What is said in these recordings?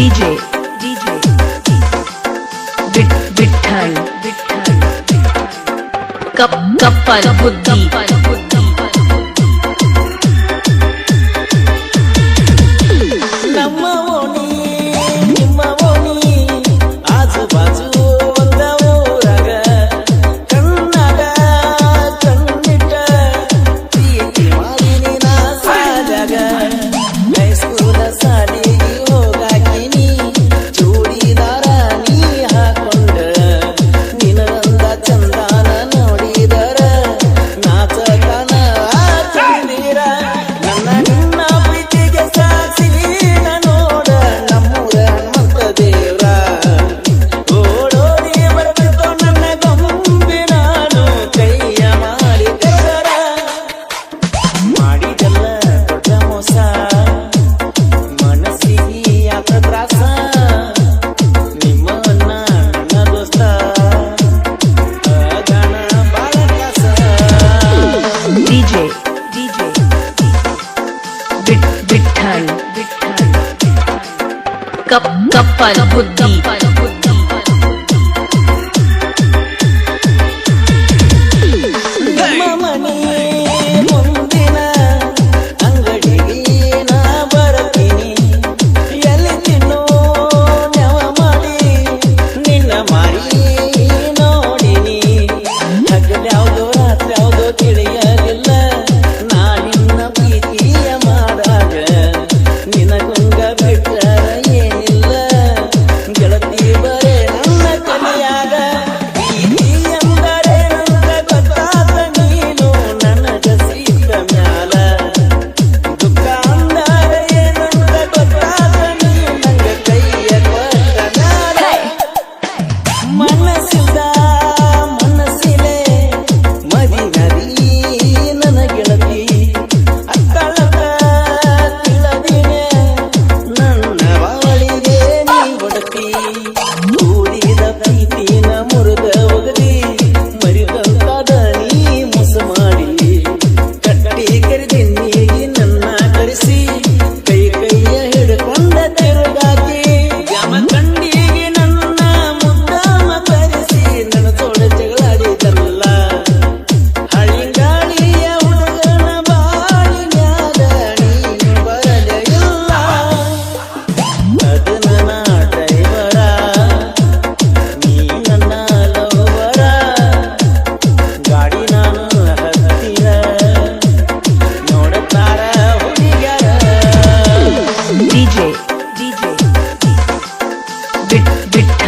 DJ DJ Bit Bit Time Cup Cup Buddhi గప్పల్ బుద్ధి.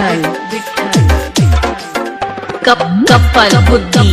Vithal couple బుద్ధి.